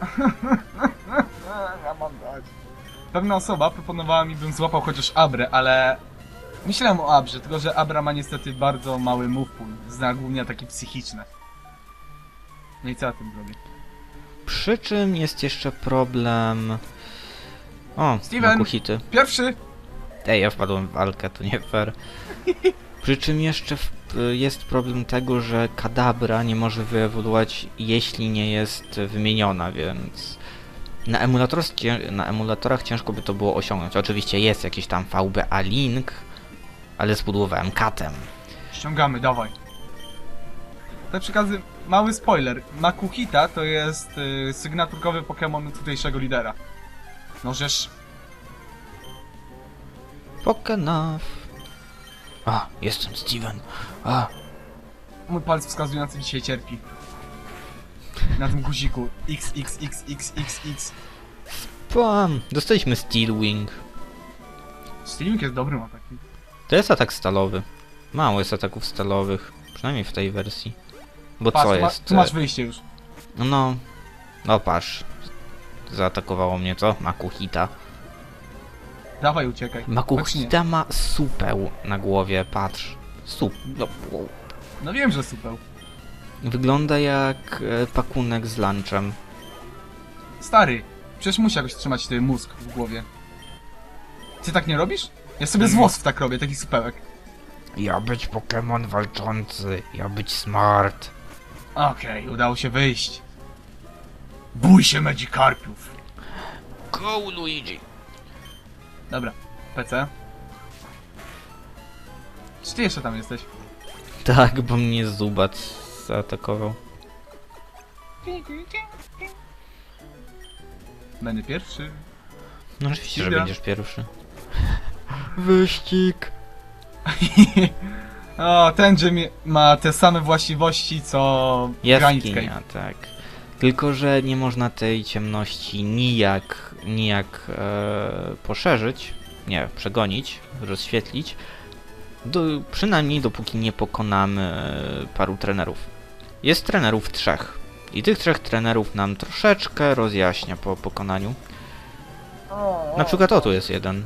Ja mam dać. Pewna osoba proponowała mi, bym złapał chociaż Abrę, ale... Myślałem o Abrze, tylko że Abra ma niestety bardzo mały move pool. Zna głównie ataki psychiczne. No i co ja tym zrobię? Przy czym jest jeszcze problem... O, Steven! Makuhity. Pierwszy! Ej, ja wpadłem w walkę, to nie fair. Przy czym jeszcze w, jest problem tego, że kadabra nie może wyewoluować, jeśli nie jest wymieniona, więc na, emulator, na emulatorach ciężko by to było osiągnąć. Oczywiście jest jakiś tam VBA link, ale zbudowałem katem. Ściągamy, dawaj. Te przekazy, mały spoiler. Makuhita to jest y, sygnaturkowy Pokémon tutejszego lidera. No żeż... A, jestem Steven. A, Mój palec wskazujący dzisiaj cierpi. Na tym guziku. X, X, X, X, X, X. pam. Dostaliśmy Steel Wing. Steaming jest dobrym atakiem. To jest atak stalowy. Mało jest ataków stalowych. Przynajmniej w tej wersji. Bo Patrz, co tu, ma, jest? tu masz wyjście już. No. No patrz. Zaatakowało mnie co? Makuhita. Dawaj, uciekaj. Chodź, Makuhita ma supeł na głowie, patrz. Sup. No. No wiem, że super. Wygląda jak e, pakunek z lunchem. Stary, przecież musi jakoś trzymać ten mózg w głowie. Ty tak nie robisz? Ja sobie z włosów tak robię, taki supełek. Ja być Pokémon walczący, ja być smart. Okej, udało się wyjść. Bój się Magikarpiów. Go Luigi. Dobra, PC. Czy ty jeszcze tam jesteś? Tak, bo mnie Zubat zaatakował. Będę pierwszy. No oczywiście, że Idę. będziesz pierwszy. Wyścig. o, ten Jimmy ma te same właściwości co Granite Cave. Jaskinia, tak. Tylko, że nie można tej ciemności nijak, nijak e, poszerzyć, nie, przegonić, rozświetlić, do, przynajmniej dopóki nie pokonamy paru trenerów. Jest trenerów trzech. I tych trzech trenerów nam troszeczkę rozjaśnia po pokonaniu. Na przykład o tu jest jeden.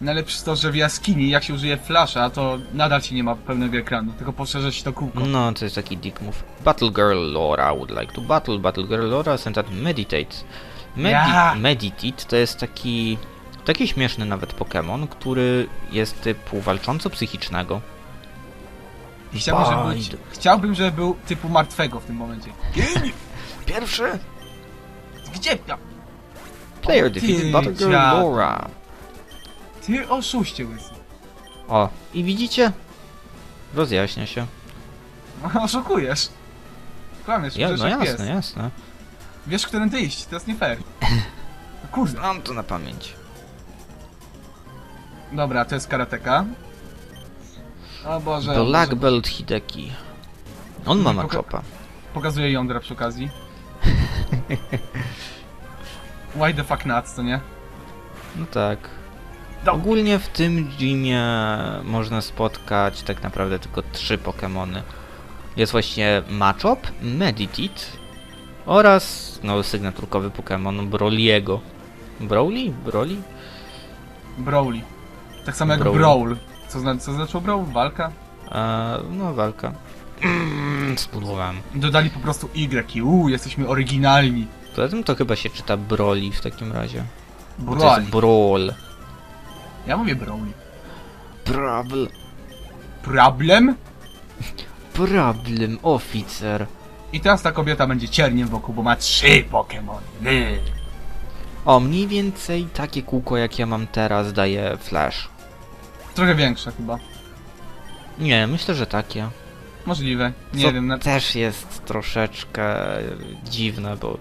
Najlepsze jest to, że w jaskini, jak się użyje flasha, to nadal ci nie ma pełnego ekranu, tylko poszerza się to kółko. No, to jest taki dick move. Battle Girl Laura would like to battle. Battle Girl Laura sent out meditate. Medi Ja. Meditate to jest taki... Taki śmieszny nawet Pokémon, który jest typu walcząco-psychicznego. I chciałbym, żeby, był, chciałbym, żeby był typu martwego w tym momencie. Pierwszy! Gdzie ja? Player defeated Battle Girl. Laura. Ty oszuście łysy. O, i widzicie? Rozjaśnia się. Oszukujesz. Kłamiesz, Ja, no jak jasne, pies. jasne. Wiesz, którym ty iść, to jest nie fair. No Kurde. Mam to na pamięć. Dobra, to jest karateka. O Boże. o Black Boże. Belt Hideki. On ma Poka- machopa. Pokazuję jądra przy okazji. Why the fuck nuts, to nie? No tak. Dobra. Ogólnie w tym gymie można spotkać tak naprawdę tylko trzy Pokémony. Jest właśnie Machop, Meditate oraz no, sygnaturkowy Pokémon Broliego. Broly? Broly? Brawly. Tak samo jak Brawl. Co, zna, co znaczyło Brawl? Walka? Eee, no, walka. Mm, spudłowałem. Dodali po prostu Y i uuu, jesteśmy oryginalni. Poza tym to chyba się czyta Broly w takim razie. Bo to jest Brawl. Ja mówię Brawly. Brawl. Problem? Problem, oficer. I teraz ta kobieta będzie cierniem wokół, bo ma trzy Pokémony. O, mniej więcej takie kółko jak ja mam teraz daje Flash. Trochę większe chyba. Nie, myślę, że takie. Możliwe. Nie Co wiem. Na... też jest troszeczkę dziwne, bo...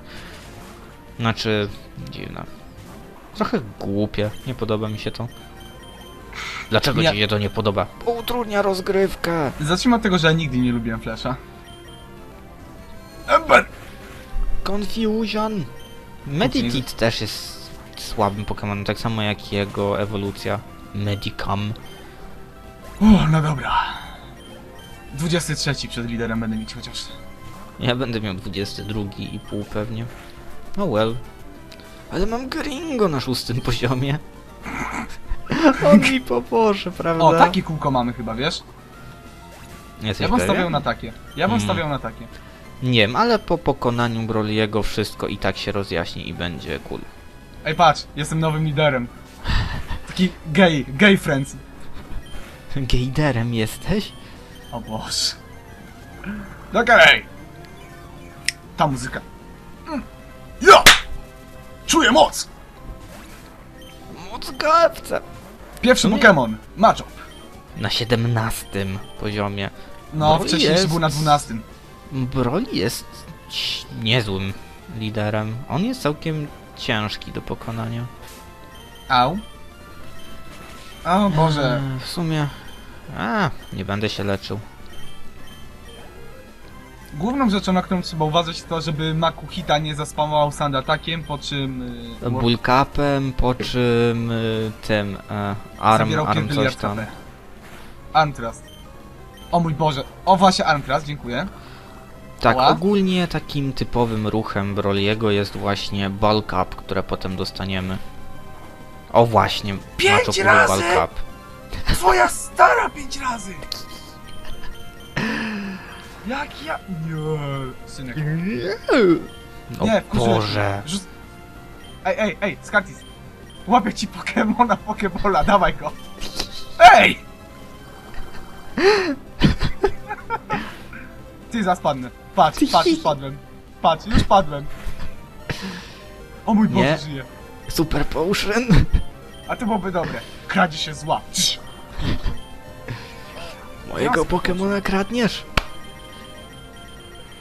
Znaczy, dziwne. Trochę głupie, nie podoba mi się to. Dlaczego Ja- ci się to nie podoba? Bo utrudnia rozgrywkę! Zacznijmy od tego, że ja nigdy nie lubiłem Flasha. Ember! Confusion! Meditate też jest słabym Pokémonem, tak samo jak jego ewolucja. Medicam. O, no dobra. 23 przed liderem będę mieć chociaż. Ja będę miał 22 i pół pewnie. No well. Ale mam Gringo na szóstym poziomie. On mi pomoże, prawda? O, takie kółko mamy chyba, wiesz? Jesteś Ja bym pewien? stawiał na takie. Ja bym Mm. stawiał na takie. Nie wiem, ale po pokonaniu Broliego wszystko i tak się rozjaśni i będzie cool. Ej, patrz, jestem nowym liderem. Taki gay, gay friends. Gejderem jesteś? O Boże. Okej. Ta muzyka. Mm. Ja! Czuję moc! Moc gawca! Pierwszy nie. Pokémon. Machop. Na 17 poziomie. No, Broly wcześniejszy jest- był na 12. Broly jest ć- niezłym liderem. On jest całkiem ciężki do pokonania. Au. O Boże. Eee, W sumie... A, nie będę się leczył. Główną rzeczą, na którą trzeba uważać, to żeby Makuhita nie zaspamował sand atakiem, po czym... y, Bullcapem, po czym y, tym e, arm, arm coś tam. HP. Armtrust. O mój Boże. O właśnie Armtrust, dziękuję. Tak, ogólnie takim typowym ruchem Broliego jest właśnie bulk up, które potem dostaniemy. O właśnie, Pięć razy! bulk up. Twoja stara pięć razy! Jak ja... Nie, synek. O Nie, Boże. Rzuc- Ej, ej, ej, Skartis. Łapię ci Pokemona, Pokebola, dawaj go. Ej! Ty zaspadnę. Patrz, patrz, już padłem. Patrz, już padłem. O mój Boże, Nie. żyje. Super potion. A to byłoby dobre. Kradzie się zła. Mojego Jasne, Pokemona kradniesz.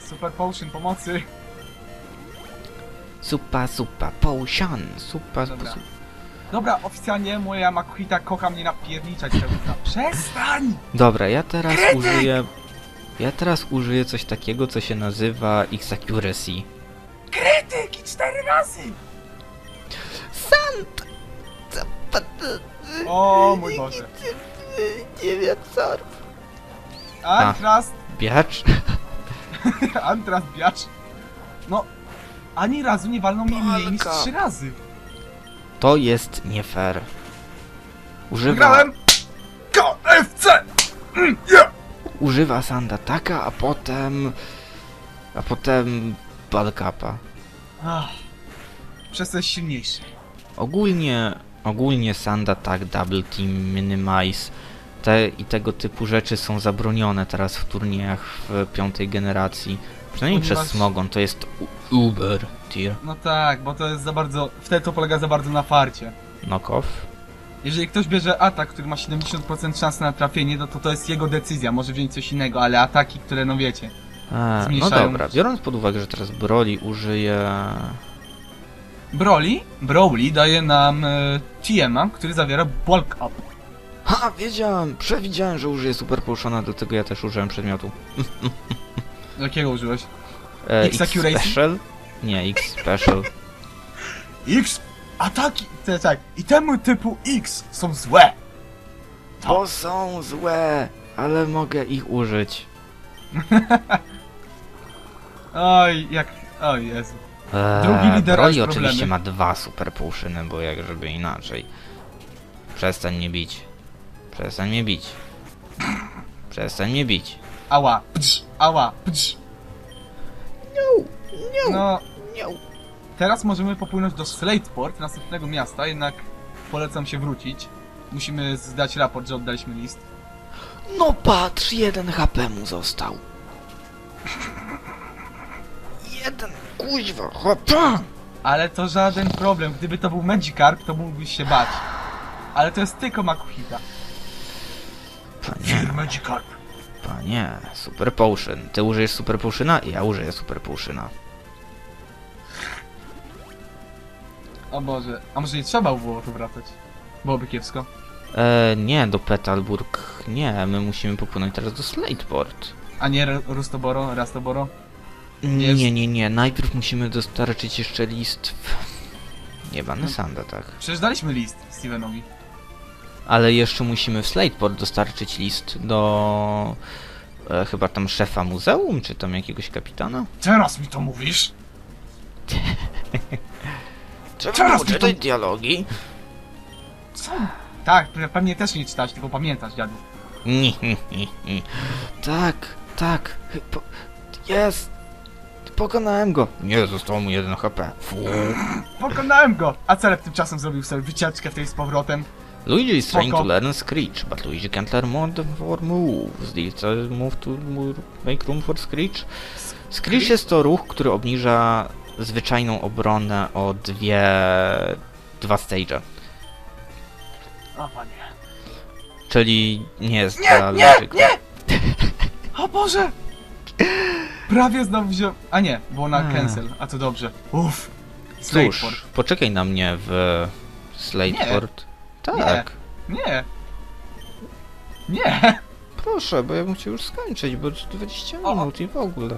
Super Potion pomocy. Super, super potion. Super, Dobra. super. Dobra, oficjalnie moja Makuhita kocha mnie napierniczać cały czas. Przestań! Dobra, ja teraz Krytyk! użyję... Ja teraz użyję coś takiego, co się nazywa X-Accuracy. Krytyki cztery razy! Sant! O mój Boże. Nie wiem co. Antrast, Biacz? Antrast biacz. No, ani razu nie walnął mnie mniej niż Walka. trzy razy. To jest nie fair. Używa, Wygrałem! KFC! Mm, yeah! używa Sanda taka, a potem... A potem... Balkapa. Ach, Przez to jest silniejszy. Ogólnie... Ogólnie Sanda tak, Double Team, Minimize... Te i tego typu rzeczy są zabronione teraz w turniejach w piątej generacji. Przynajmniej Ponieważ- przez Smogon, to jest Uber tier. No tak, bo to jest za bardzo... Wtedy to polega za bardzo na farcie. Knockoff. Jeżeli ktoś bierze atak, który ma 70% szans na trafienie, no to to jest jego decyzja, może wziąć coś innego, ale ataki, które no wiecie. A, no Zmniejszają- dobra, biorąc pod uwagę, że teraz Broly użyje... Broly, Broly daje nam e, TM-a, który zawiera bulk up. Ha, wiedziałem! Przewidziałem, że użyje Super Potiona, dlatego ja też użyłem przedmiotu. Jakiego użyłeś? E, X Accuracy? Special? Nie, X Special. X ataki, te, tak, itemy typu X są złe. To są złe, ale mogę ich użyć. Oj, jak, oj Jezu. Eee, Drugi lider Broly oczywiście problemy. ma dwa Super Potiony, bo jak żeby inaczej. Przestań mnie bić. Przestań mnie bić. Przestań mnie bić. Ała, pdż, ała, pdż. No, Nie. teraz możemy popłynąć do Slateport, następnego miasta, jednak polecam się wrócić. Musimy zdać raport, że oddaliśmy list. No patrz, jeden HP mu został. Jeden, kuźwa, HP! Ale to żaden problem, gdyby to był Magikarp, to mógłbyś się bać. Ale to jest tylko Makuhita. Panie, Magikarp. panie, Super Potion. Ty użyjesz Super Potiona? Ja użyję Super Potiona. O Boże, a może nie trzeba było tu wracać? Byłoby kiepsko. E, nie, do Petalburg. Nie, my musimy popłynąć teraz do Slateport. A nie Ru- Rustoboro, Rastoboro? Nie, nie, nie, nie. Najpierw musimy dostarczyć jeszcze list w... Jebany Sanda, tak. Przecież daliśmy list Stevenowi. Ale jeszcze musimy w Slateport dostarczyć list do... E, chyba tam szefa muzeum, czy tam jakiegoś kapitana? Teraz mi to mówisz? Trzeba Teraz czytać to- dialogi. Co? Tak, pe- pewnie też nie czytać, tylko pamiętać, dziadu. Ni, ni, ni, ni. Tak, tak. Po... Jest! Pokonałem go. Nie, zostało mu 1 HP. Fu. Pokonałem go! A Celeb tymczasem zrobił sobie wycieczkę w tej z powrotem. Luigi is trying to learn Screech, but Luigi can't learn more than four moves. This is move to make room for Screech. Screech jest to ruch, który obniża zwyczajną obronę o dwie... dwa stage. O panie. Czyli nie jest Nie, dla nie, Luigi'ego. nie! O Boże! Prawie znowu wziął... A nie, było na Hmm. cancel, a to dobrze. Uff. Cóż, poczekaj na mnie w Slateford. Tak. Nie. Nie. Proszę, bo ja bym chciał już skończyć, bo 20 O. minut i w ogóle.